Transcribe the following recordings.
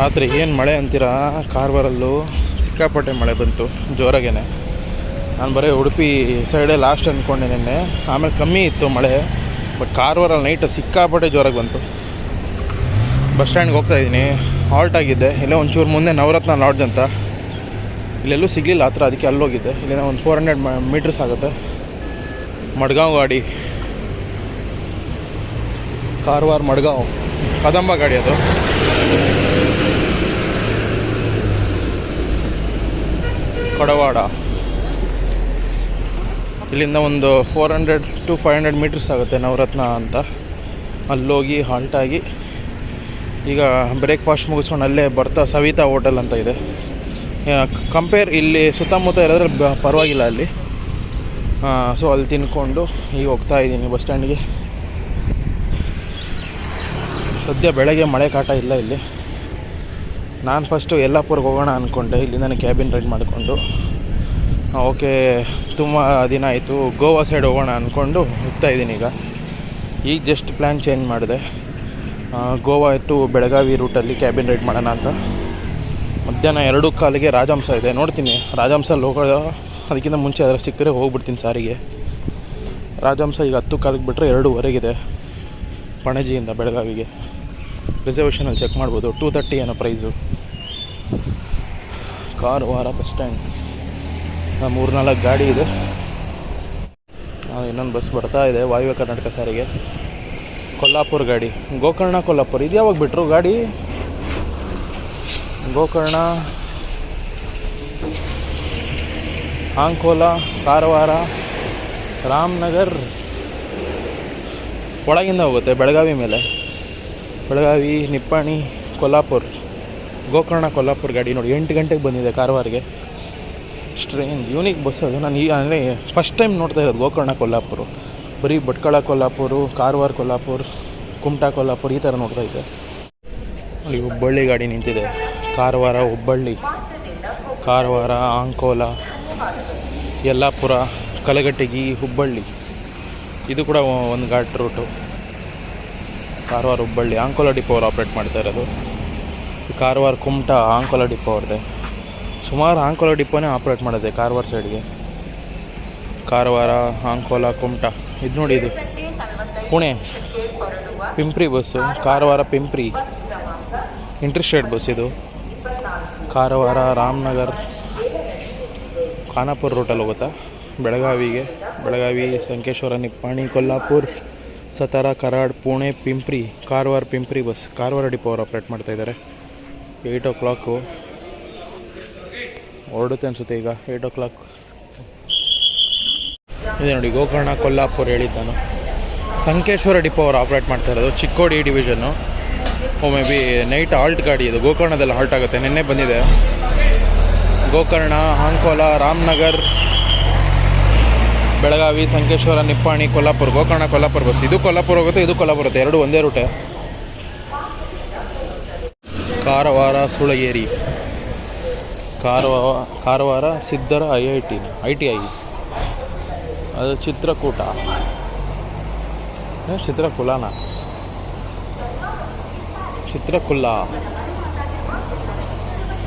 ರಾತ್ರಿ ಏನು ಮಳೆ ಅಂತೀರಾ? ಕಾರವಾರಲ್ಲೂ ಸಿಕ್ಕಾಪಟ್ಟೆ ಮಳೆ ಬಂತು, ಜೋರಾಗೇನೆ. ನಾನು ಬರೀ ಉಡುಪಿ ಸೈಡೇ ಲಾಸ್ಟ್ ಅಂದ್ಕೊಂಡೆ ನಿನ್ನೆ. ಆಮೇಲೆ ಕಮ್ಮಿ ಇತ್ತು ಮಳೆ ಬಟ್ ಕಾರ್ವಾರಲ್ಲಿ ನೈಟ್ ಸಿಕ್ಕಾಪಟ್ಟೆ ಜೋರಾಗಿ ಬಂತು. ಬಸ್ ಸ್ಟ್ಯಾಂಡ್ಗೆ ಹೋಗ್ತಾ ಇದ್ದೀನಿ. ಹಾಲ್ಟ್ ಆಗಿದ್ದೆ. ಇಲ್ಲೇ ಒಂಚೂರು ಮುಂದೆ ನವರತ್ನ ಲಾಡ್ಜ್ ಅಂತ. ಇಲ್ಲೆಲ್ಲೂ ಸಿಗಲಿಲ್ಲ ಹತ್ರ, ಅದಕ್ಕೆ ಅಲ್ಲೋಗಿದ್ದೆ ಇಲ್ಲಿಂದ ಒಂದು ಫೋರ್ ಹಂಡ್ರೆಡ್ ಮೀಟರ್ಸ್ ಆಗುತ್ತೆ. ಮಡ್ಗಾಂವ್ ಗಾಡಿ. ಕಾರವಾರ ಮಡ್ಗಾಂವ್. ಕದಂಬ ಗಾಡಿ ಅದು. ಕಡವಾಡ. ಇಲ್ಲಿಂದ ಒಂದು four hundred to five hundred metres ಆಗುತ್ತೆ ನವರತ್ನ ಅಂತ. ಅಲ್ಲೋಗಿ ಹಾಲ್ಟಾಗಿ ಈಗ ಬ್ರೇಕ್ಫಾಸ್ಟ್ ಮುಗಿಸ್ಕೊಂಡು ಅಲ್ಲೇ ಬರ್ತಾ ಸವಿತಾ ಹೋಟೆಲ್ ಅಂತ ಇದೆ. ಕಂಪೇರ್ ಇಲ್ಲಿ ಸುತ್ತಮುತ್ತ ಇರೋದ್ರೆ ಬ- ಪರವಾಗಿಲ್ಲ ಅಲ್ಲಿ. ಸೊ ಅಲ್ಲಿ ತಿನ್ಕೊಂಡು ಈಗ ಹೋಗ್ತಾ ಇದ್ದೀನಿ ಬಸ್ ಸ್ಟ್ಯಾಂಡ್ಗೆ. ಸದ್ಯ ಬೆಳಗ್ಗೆ ಮಳೆ ಕಾಟ ಇಲ್ಲ ಇಲ್ಲಿ. ನಾನು ಫಸ್ಟು ಯಲ್ಲಾಪುರ್ಗೆ ಹೋಗೋಣ ಅಂದ್ಕೊಂಡೆ ಇಲ್ಲಿಂದ ಕ್ಯಾಬಿನ್ ರೈಡ್ ಮಾಡಿಕೊಂಡು. ಓಕೆ, ತುಂಬ ದಿನ ಆಯಿತು. ಗೋವಾ ಸೈಡ್ ಹೋಗೋಣ ಅಂದ್ಕೊಂಡು ಹೋಗ್ತಾ ಇದ್ದೀನಿ ಈಗ. ಈಗ ಜಸ್ಟ್ ಪ್ಲ್ಯಾನ್ ಚೇಂಜ್ ಮಾಡಿದೆ. ಗೋವಾ ಟು ಬೆಳಗಾವಿ ರೂಟಲ್ಲಿ ಕ್ಯಾಬಿನ್ ರೈಡ್ ಮಾಡೋಣ ಅಂತ. ಮಧ್ಯಾಹ್ನ ಎರಡು ಕಾಲಿಗೆ ರಾಜಹಂಸ ಇದೆ. ನೋಡ್ತೀನಿ. ರಾಜಹಂಸಲ್ಲಿ ಹೋಗೋದು ಅದಕ್ಕಿಂತ ಮುಂಚೆ ಅದರ ಸಿಕ್ಕರೆ ಹೋಗ್ಬಿಡ್ತೀನಿ ಸಾರಿಗೆ. ರಾಜಹಂಸ ಈಗ ಹತ್ತು ಕಾಲಿಗೆ ಬಿಟ್ಟರೆ ಎರಡೂವರೆಗಿದೆ. ಪಣಜಿಯಿಂದ ಬೆಳಗಾವಿಗೆ. ರಿಸರ್ವೇಷನಲ್ಲಿ ಚೆಕ್ ಮಾಡ್ಬೋದು. ಟೂ ತರ್ಟಿ ಏನೋ ಪ್ರೈಸು ಕಾರವಾರ ಬಸ್ ಸ್ಟ್ಯಾಂಡ್ ಮೂರ್ನಾಲ್ಕು ಗಾಡಿ ಇದೆ. ಇನ್ನೊಂದು ಬಸ್ ಬರ್ತಾ ಇದೆ ವಾಯುವ್ಯ ಕರ್ನಾಟಕ ಸಾರಿಗೆ. ಕೊಲ್ಲಾಪುರ ಗಾಡಿ. ಗೋಕರ್ಣ ಕೊಲ್ಲಾಪುರ. ಇದು ಯಾವಾಗ ಬಿಟ್ಟರು ಗಾಡಿ? ಗೋಕರ್ಣ. ಆಂಕೋಲ ಕಾರವಾರ, ರಾಮನಗರ್. ಒಳಗಿಂದ ಹೋಗುತ್ತೆ ಬೆಳಗಾವಿ ಮೇಲೆ. ಬೆಳಗಾವಿ, ನಿಪ್ಪಾಣಿ, ಕೊಲ್ಲಾಪುರ್, ಗೋಕರ್ಣ, ಕೊಲ್ಲಾಪುರ ಗಾಡಿ ನೋಡಿ ಎಂಟು ಗಂಟೆಗೆ ಬಂದಿದೆ ಕಾರವಾರಿಗೆ. ಸ್ಟ್ರೇನ್ ಯೂನಿಕ್ ಬಸ್ ಅದು. ನಾನು ಈಗ ಅಂದರೆ ಫಸ್ಟ್ ಟೈಮ್ ನೋಡ್ತಾ ಇರೋದು ಗೋಕರ್ಣ, ಕೊಲ್ಲಾಪುರ. ಬರೀ ಭಟ್ಕಳ, ಕೊಲ್ಲಾಪುರ, ಕಾರವಾರ, ಕೊಲ್ಲಾಪುರ, ಕುಮಟಾ, ಕೊಲ್ಲಾಪುರ ಈ ಥರ ನೋಡ್ತಾ ಇದ್ದೆ. ಅಲ್ಲಿ ಹುಬ್ಬಳ್ಳಿ ಗಾಡಿ ನಿಂತಿದೆ. ಕಾರವಾರ, ಹುಬ್ಬಳ್ಳಿ, ಕಾರವಾರ, ಅಂಕೋಲ, ಯಲ್ಲಾಪುರ, ಕಲಘಟಗಿ, ಹುಬ್ಬಳ್ಳಿ. ಇದು ಕೂಡ ಒಂದು ಘಾಟ್ ರೂಟು ಕಾರವಾರ ಹುಬ್ಬಳ್ಳಿ ಆಂಕೋಲ ಡಿಪೋ ಅವ್ರು ಆಪ್ರೇಟ್ ಮಾಡ್ತಾ ಇರೋದು. ಕಾರವಾರ ಕುಮಟಾ ಆಂಕೋಲ ಡಿಪೋ ಅವ್ರದ್ದೆ. ಸುಮಾರು ಆಂಕೋಲ ಡಿಪೋನೇ ಆಪ್ರೇಟ್ ಮಾಡಿದೆ ಕಾರವಾರ ಸೈಡ್ಗೆ ಕಾರವಾರ ಆಂಕೋಲ ಕುಮಟಾ, ಇದು ನೋಡಿ ಇದು. Pune, Pimpri bus Karwar Pimpri. Interstate bus ಇದು. ಕಾರವಾರ, ರಾಮನಗರ್, ಖಾನಾಪುರ ರೂಟಲ್ಲಿ ಹೋಗುತ್ತಾ? ಬೆಳಗಾವಿಗೆ. ಬೆಳಗಾವಿ, ಸಂಕೇಶ್ವರ, ನಿಪ್ಪಾಣಿ, ಕೊಲ್ಲಾಪುರ್. ಸತಾರ, ಕರಾಡ್, ಪುಣೆ, ಪಿಂಪ್ರಿ, ಕಾರವಾರ, ಪಿಂಪ್ರಿ ಬಸ್ ಕಾರವಾರ ಡಿಪೋ ಅವರು ಆಪ್ರೇಟ್ ಮಾಡ್ತಾ ಇದ್ದಾರೆ ಏಯ್ಟ್ ಓ ಕ್ಲಾಕು ಹೊರಡುತ್ತೆ ಅನಿಸುತ್ತೆ ಈಗ ಏಯ್ಟ್ ಓ ಕ್ಲಾಕ್ ಇದೆ ನೋಡಿ, ಗೋಕರ್ಣ, ಕೊಲ್ಲಾಪುರ ನಾನು ಸಂಕೇಶ್ವರ ಡಿಪೋ ಅವರು ಆಪ್ರೇಟ್ ಮಾಡ್ತಾ ಇರೋದು, Chikkodi division oh maybe night halt ಗಾಡಿ ಇದು, ಗೋಕರ್ಣದಲ್ಲಿ ಹಾಲ್ಟ್ ಆಗುತ್ತೆ. ನಿನ್ನೆ ಬಂದಿದೆ. ಗೋಕರ್ಣ ಹಾಂಕೋಲ ರಾಮನಗರ್ ಬೆಳಗಾವಿ, ಸಂಕೇಶ್ವರ, ನಿಪ್ಪಾಣಿ, ಕೊಲ್ಲಾಪುರ, ಗೋಕರ್ಣ, ಕೊಲ್ಲಾಪುರ ಬಸ್ ಇದು ಕೊಲ್ಲಾಪುರ ಹೋಗುತ್ತೆ, ಇದು ಕೊಲ್ಲಾಪುರ ಹೋಗುತ್ತೆ. ಎರಡು ಒಂದೇ Rutte Karwar, Sulageri. Karwar Karwar, Siddar, I I T. I T I. ಅದು ಚಿತ್ರಕೂಟ. ಚಿತ್ರಕುಲಾನ? ಚಿತ್ರಕುಲ್ಲ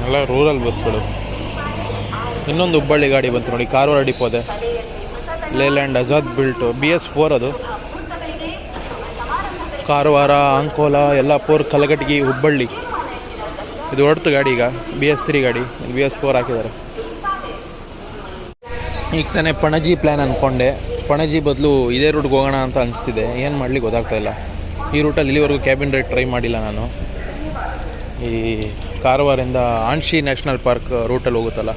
ಎಲ್ಲ ರೂರಲ್ ಬಸ್ಗಳು ಇನ್ನೊಂದು ಹುಬ್ಬಳ್ಳಿ ಗಾಡಿ ಬಂತು ನೋಡಿ, Karwar ಡಿಪೋದೆ Leyland Azad built, B S four ಅದು. ಕಾರವಾರ, ಅಂಕೋಲ, ಯಲ್ಲಾಪುರ್, ಕಲಘಟಗಿ, ಹುಬ್ಬಳ್ಳಿ. ಇದು ಹೊರತು ಗಾಡಿ ಈಗ, ಬಿ ಎಸ್ ತ್ರೀ ಗಾಡಿ ಬಿ ಎಸ್ ಫೋರ್ ಹಾಕಿದ್ದಾರೆ. ಈಗ ತಾನೇ ಪಣಜಿ ಪ್ಲ್ಯಾನ್ ಅಂದ್ಕೊಂಡೆ ಪಣಜಿ ಬದಲು ಇದೇ ರೂಟ್ಗೆ ಹೋಗೋಣ ಅಂತ ಅನಿಸ್ತಿದೆ. ಏನು ಮಾಡ್ಲಿಕ್ಕೆ ಗೊತ್ತಾಗ್ತಾ ಇಲ್ಲ. ಈ ರೂಟಲ್ಲಿ ಇಲ್ಲಿವರೆಗೂ ಕ್ಯಾಬಿನ್ ರೈಡ್ ಟ್ರೈ ಮಾಡಿಲ್ಲ ನಾನು. ಈ ಕಾರವಾರಿಂದ ಆಂಶಿ ನ್ಯಾಷನಲ್ ಪಾರ್ಕ್ ರೂಟಲ್ಲಿ ಹೋಗುತ್ತಲ್ಲ.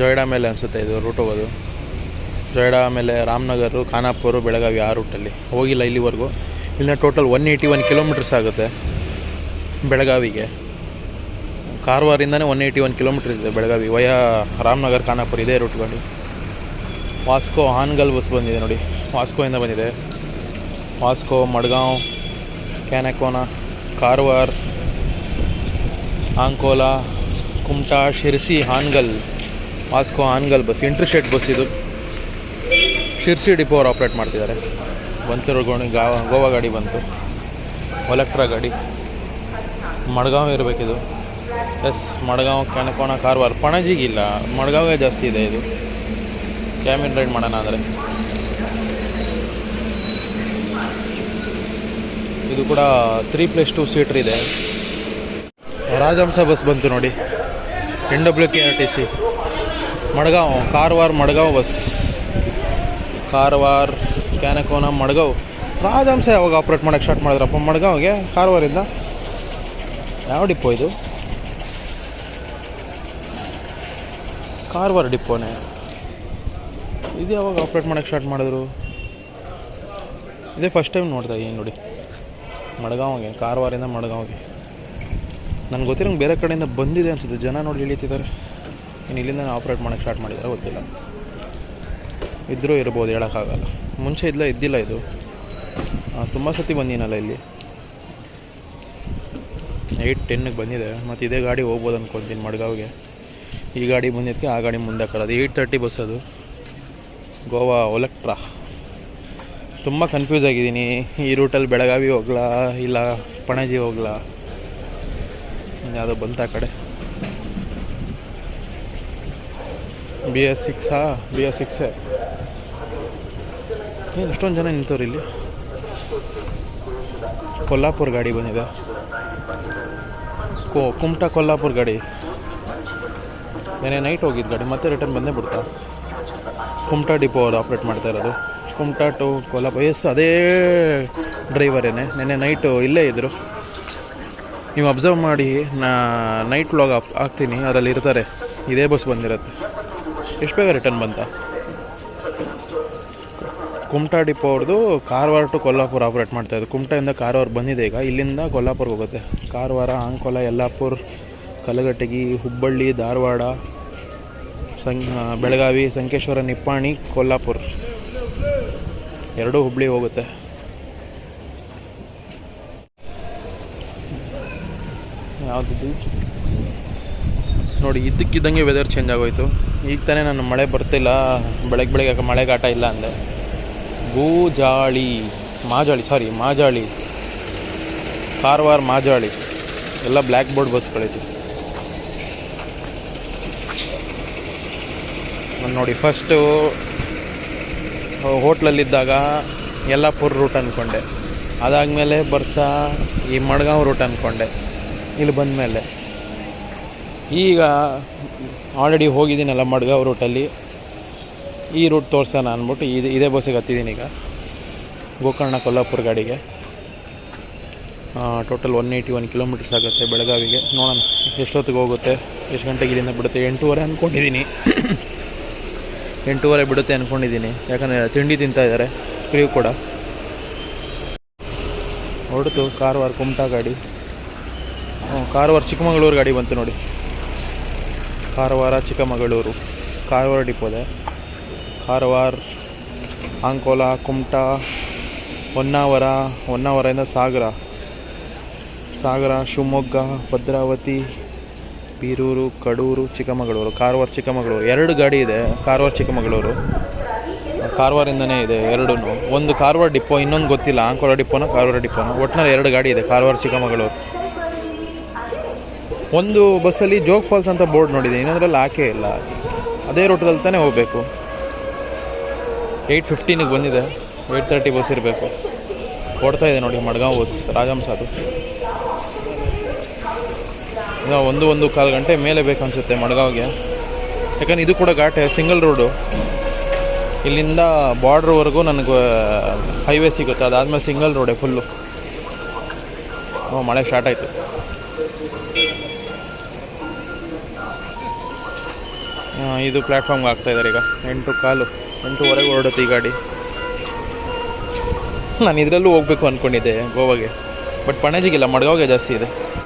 ಜೊಯ್ಡಾ ಮೇಲೆ ಅನಿಸುತ್ತೆ ಇದು ರೂಟ್ ಹೋಗೋದು. ಜೊಯ್ಡಾ, ಆಮೇಲೆ ರಾಮನಗರ, ಖಾನಾಪುರ, ಬೆಳಗಾವಿ ಆ ರೂಟಲ್ಲಿ. ಹೋಗಿಲ್ಲ ಇಲ್ಲಿವರೆಗೂ. ಇಲ್ಲಿನ total one eighty one kilometres ಆಗುತ್ತೆ ಬೆಳಗಾವಿಗೆ. ಕಾರವಾರಿಂದನೇ ಒನ್ ಏಯ್ಟಿ ಒನ್ ಕಿಲೋಮೀಟರ್ ಇದೆ ಬೆಳಗಾವಿ. ವಯ ರಾಮನಗರ್, ಖಾನಾಪುರ ಇದೇ ರೂಟ್ ವಾಸ್ಕೋ ಹಾನ್ಗಲ್ ಬಸ್ ಬಂದಿದೆ ನೋಡಿ. ವಾಸ್ಕೋಯಿಂದ ಬಂದಿದೆ. Vasco, Madgaon, Canacona, Karwar Ankola Kumta, Sirsi, Hangal. Vasco Hangal bus interstate bus ಇದು. ಶಿರ್ಸಿ ಡಿಪೋ ಅವ್ರು ಆಪ್ರೇಟ್ ಮಾಡ್ತಿದ್ದಾರೆ. ಬಂತಿರೋ ಗೋಣಿ ಗಾ ಗೋವಾ ಗಾಡಿ ಬಂತು. ಒಲೆಕ್ಟ್ರಾ ಗಾಡಿ. ಮಡ್ಗಾಂವ್ ಇರಬೇಕಿದು. ಎಸ್, ಮಡ್ಗಾಂವ್ ಕನಕೋಣ ಕಾರವಾರ ಪಣಜಿಗಿಲ್ಲ ಮಡ್ಗಾವ್ಗೆ ಜಾಸ್ತಿ ಇದೆ ಇದು. ಕ್ಯಾಮಿನ್ ರೈಡ್ ಮಾಡೋಣ ಅಂದರೆ. ಇದು ಕೂಡ ತ್ರೀ ಪ್ಲಸ್ ಟು ಸೀಟ್ರ್ ಇದೆ. ರಾಜಹಂಸ ಬಸ್ ಬಂತು ನೋಡಿ. N W K R T C. Madgaon Karwar Madgaon bus. Karwar, Canacona, Madgaon. Rajahamsa ಯಾವಾಗ ಆಪ್ರೇಟ್ ಮಾಡೋಕ್ಕೆ ಸ್ಟಾರ್ಟ್ ಮಾಡಿದ್ರಪ್ಪ? ಮಡ್ಗಾವ್ಗೆ? ಕಾರವಾರಿಂದ? ಯಾವ ಡಿಪ್ಪೋ ಇದು? ಕಾರವಾರ ಡಿಪ್ಪೋನೇ ಇದು ಯಾವಾಗ ಆಪ್ರೇಟ್ ಮಾಡೋಕ್ಕೆ ಸ್ಟಾರ್ಟ್ ಮಾಡಿದ್ರು? ಇದೇ ಫಸ್ಟ್ ಟೈಮ್ ನೋಡ್ತಾ ಇದ್ದೀನಿ ನೋಡಿ. ಮಡ್ಗಾವ್ಗೆ, ಕಾರವಾರಿಂದ ಮಡ್ಗಾವ್ಗೆ. ನನಗೆ ಗೊತ್ತಿರಂಗೆ ಬೇರೆ ಕಡೆಯಿಂದ ಬಂದಿದೆ ಅನ್ಸುತ್ತೆ. ಜನ ನೋಡಿ ಇಳಿತಿದ್ದಾರೆ. ಇನ್ನು ಇಲ್ಲಿಂದ ಆಪ್ರೇಟ್ ಮಾಡೋಕ್ಕೆ ಸ್ಟಾರ್ಟ್ ಮಾಡಿದ್ದಾರೆ ಗೊತ್ತಿಲ್ಲ. ಇದ್ದರೂ ಇರ್ಬೋದು, ಹೇಳೋಕ್ಕಾಗಲ್ಲ. ಮುಂಚೆ ಇದ್ಲ ಇದ್ದಿಲ್ಲ ಇದು. ತುಂಬ ಸತಿ ಬಂದಿನಲ್ಲ ಇಲ್ಲಿ. ಏಯ್ಟ್ ಟೆನ್ನಿಗೆ ಬಂದಿದೆ. ಮತ್ತು ಇದೇ ಗಾಡಿ ಹೋಗ್ಬೋದು ಅಂದ್ಕೊಂತೀನಿ ಮಡ್ಗಾವ್ಗೆ. ಈ ಗಾಡಿ ಬಂದಿದ್ದಕ್ಕೆ ಆ ಗಾಡಿ ಮುಂದೆ ಹಾಕೋದು. ಏಯ್ಟ್ ತರ್ಟಿ ಬಸ್ ಅದು. ಗೋವಾ ಒಲೆಕ್ಟ್ರಾ ತುಂಬ ಕನ್ಫ್ಯೂಸ್ ಆಗಿದ್ದೀನಿ. ಈ ರೂಟಲ್ಲಿ ಬೆಳಗಾವಿ ಹೋಗ್ಲಾ, ಇಲ್ಲ ಪಣಜಿ ಹೋಗ್ಲಾ? ಯಾವುದೋ ಬಂತ ಕಡೆ. ಬಿ ಎಸ್ ಸಿಕ್ಸಾ ಬಿ ಎಸ್ ಸಿಕ್ಸೇ ಏನು, ಎಷ್ಟೊಂದು ಜನ ನಿಂತವ್ರು ಇಲ್ಲಿ? ಕೊಲ್ಲಾಪುರ ಗಾಡಿ ಬಂದಿದೆ. ಕೋ, ಕುಮಟಾ ಕೊಲ್ಲಾಪುರ ಗಾಡಿ. ನೆನೆ ನೈಟ್ ಹೋಗಿದ್ದು ಗಾಡಿ, ಮತ್ತೆ ರಿಟರ್ನ್ ಬಂದೇ ಬಿಡ್ತಾ. ಕುಮಟಾ ಡಿಪೋ ಅದು ಆಪ್ರೇಟ್ ಮಾಡ್ತಾ ಇರೋದು. ಕುಮಟಾ ಟು ಕೊಲ್ಲಾಪುರ ಎಸ್ ಅದೇ ಡ್ರೈವರೇನೆ ನೆನೆ ನೈಟು ಇಲ್ಲೇ ಇದ್ದರು ನೀವು ಅಬ್ಸರ್ವ್ ಮಾಡಿ, ನಾ ನೈಟ್ ವ್ಲಾಗ್ ಅಪ್ ಹಾಕ್ತೀನಿ, ಅದರಲ್ಲಿ ಇರ್ತಾರೆ. ಇದೇ ಬಸ್ ಬಂದಿರುತ್ತೆ. ಎಷ್ಟು ಬೇಗ ರಿಟರ್ನ್ ಬಂತ? ಕುಮಟಾ ಡಿಪೋ ಅವ್ರದ್ದು ಕಾರವಾರ ಟು ಕೊಲ್ಲಾಪುರ ಆಪ್ರೇಟ್ ಮಾಡ್ತಾ ಇದ್ದು ಕುಮಟಾಯಿಂದ ಕಾರವಾರ ಬಂದಿದೆ ಈಗ. ಇಲ್ಲಿಂದ ಕೊಲ್ಲಾಪುರ್ಗೆ ಹೋಗುತ್ತೆ. ಕಾರವಾರ ಅಂಕೋಲ ಯಲ್ಲಾಪುರ ಕಲಘಟಗಿ ಹುಬ್ಬಳ್ಳಿ, ಧಾರವಾಡ, ಸಂ ಬೆಳಗಾವಿ, ಸಂಕೇಶ್ವರ, ನಿಪ್ಪಾಣಿ, ಕೊಲ್ಲಾಪುರ. ಎರಡೂ ಹುಬ್ಬಳ್ಳಿ ಹೋಗುತ್ತೆ. ಯಾವುದಿದ್ದು ನೋಡಿ ಇದ್ದಕ್ಕಿದ್ದಂಗೆ ವೆದರ್ ಚೇಂಜ್ ಆಗೋಯ್ತು. ಈಗ ತಾನೇ ನಾನು ಮಳೆ ಬರ್ತಿಲ್ಲ. ಬೆಳಗ್ಗೆ ಬೆಳಗ್ಗೆ ಮಳೆಗಾಟ ಇಲ್ಲ ಅಂದೆ. ಗೂಜಾಳಿ ಮಾಜಾಳಿ ಸಾರಿ ಮಾಜಾಳಿ. ಕಾರವಾರ ಮಾಜಾಳಿ. ಎಲ್ಲ ಬ್ಲ್ಯಾಕ್ ಬೋರ್ಡ್ ಬಸ್ಗಳೈತಿ ನೋಡಿ ಫಸ್ಟು ಹೋಟ್ಲಲ್ಲಿದ್ದಾಗ ಯಲ್ಲಾಪುರ ರೂಟ್ ಅಂದ್ಕೊಂಡೆ ಅದಾದಮೇಲೆ ಬರ್ತಾ ಈ ಮಡ್ಗಾಂವ್ ರೂಟ್ ಅಂದ್ಕೊಂಡೆ ಇಲ್ಲಿ ಬಂದಮೇಲೆ. ಈಗ ಆಲ್ರೆಡಿ ಹೋಗಿದ್ದೀನಲ್ಲ ಮಡ್ಗಾಂವ್ ರೂಟಲ್ಲಿ ಈ ರೂಟ್ ತೋರಿಸೋಣ ಅಂದ್ಬಿಟ್ಟು ಇದು ಇದೇ ಬಸ್ಸಿಗೆ ಹತ್ತಿದ್ದೀನಿ ಈಗ. ಗೋಕರ್ಣ ಕೊಲ್ಲಾಪುರ ಗಾಡಿಗೆ. Total one eighty one kilometres ಆಗುತ್ತೆ ಬೆಳಗಾವಿಗೆ. ನೋಡೋಣ ಎಷ್ಟೊತ್ತಿಗೆ ಹೋಗುತ್ತೆ, ಎಷ್ಟು ಗಂಟೆಗೆ ಇಲ್ಲಿಂದ ಬಿಡುತ್ತೆ. ಎಂಟೂವರೆ ಅಂದ್ಕೊಂಡಿದ್ದೀನಿ ಎಂಟೂವರೆ ಬಿಡುತ್ತೆ ಅಂದ್ಕೊಂಡಿದ್ದೀನಿ ಯಾಕಂದರೆ ತಿಂಡಿ ತಿಂತಾ ಇದ್ದಾರೆ ಕ್ರೀವ್ ಕೂಡ. ಹೊರಡ್ತು ಕಾರವಾರ ಕುಮಟಾ ಗಾಡಿ. ಕಾರವಾರ ಚಿಕ್ಕಮಗಳೂರು ಗಾಡಿ ಬಂತು ನೋಡಿ. ಕಾರವಾರ ಚಿಕ್ಕಮಗಳೂರು. ಕಾರವಾರ ಡಿಪೋದೆ. ಕಾರವಾರ ಅಂಕೋಲ ಕುಮಟಾ ಹೊನ್ನಾವರ ಹೊನ್ನಾವರದಿಂದ ಸಾಗರ ಸಾಗರ ಶಿವಮೊಗ್ಗ ಭದ್ರಾವತಿ ಬೀರೂರು ಕಡೂರು ಚಿಕ್ಕಮಗಳೂರು ಕಾರವಾರ ಚಿಕ್ಕಮಗಳೂರು ಎರಡು ಗಾಡಿ ಇದೆ ಕಾರವಾರ ಚಿಕ್ಕಮಗಳೂರು ಕಾರವಾರಿಂದನೇ ಇದೆ ಎರಡೂ ಒಂದು ಕಾರವಾರ ಡಿಪೋ ಇನ್ನೊಂದು ಗೊತ್ತಿಲ್ಲ. ಅಂಕೋಲ ಡಿಪೋನ ಕಾರವಾರ ಡಿಪೋನ ಒಟ್ಟಿನಲ್ಲಿ ಎರಡು ಗಾಡಿ ಇದೆ ಕಾರವಾರ ಚಿಕ್ಕಮಗಳೂರು ಒಂದು ಬಸ್ಸಲ್ಲಿ ಜೋಗ್ ಫಾಲ್ಸ್ ಅಂತ ಬೋರ್ಡ್ ನೋಡಿದೆ. ಇನ್ನೊಂದರಲ್ಲಿ ಹಾಕೇ ಇಲ್ಲ. ಅದೇ ರೂಟಲ್ಲಿ ತಾನೇ ಹೋಗಬೇಕು. ಏಯ್ಟ್ ಫಿಫ್ಟೀನಿಗೆ ಬಂದಿದೆ. ಏಯ್ಟ್ ತರ್ಟಿ ಬಸ್ ಇರಬೇಕು. ಓಡ್ತಾ ಇದೆ ನೋಡಿ ಮಡ್ಗಾಂವ್ ಬಸ್ ರಾಜಹಂಸ ಅದು ಈಗ ಒಂದು ಒಂದು ಕಾಲು ಗಂಟೆ ಮೇಲೆ ಬೇಕನ್ಸುತ್ತೆ ಮಡ್ಗಾವ್ಗೆ. ಯಾಕಂದ್ರೆ ಇದು ಕೂಡ ಘಾಟೆ ಸಿಂಗಲ್ ರೋಡು ಇಲ್ಲಿಂದ ಬಾರ್ಡ್ರ್ವರೆಗೂ ನನಗೆ ಹೈವೇ ಸಿಗುತ್ತೆ. ಅದಾದಮೇಲೆ ಸಿಂಗಲ್ ರೋಡೇ ಫುಲ್ಲು ಹ್ಞೂ ಮಳೆ ಸ್ಟಾರ್ಟ್ ಆಯಿತು. ಇದು ಪ್ಲ್ಯಾಟ್ಫಾರ್ಮ್ಗೆ ಆಗ್ತಾ ಇದ್ದಾರೆ ಈಗ. ಎಂಟು ಕಾಲು. ಎಂಟೂವರೆಗೆ ಹೊರಡುತ್ತೆ ಈ ಗಾಡಿ. ನಾನು ಇದರಲ್ಲೂ ಹೋಗ್ಬೇಕು ಅಂದ್ಕೊಂಡಿದ್ದೆ ಗೋವಾಗೆ. ಬಟ್ ಪಣಜಿಗಿಲ್ಲ ಮಡ್ಗಾವ್ಗೆ ಜಾಸ್ತಿ ಇದೆ.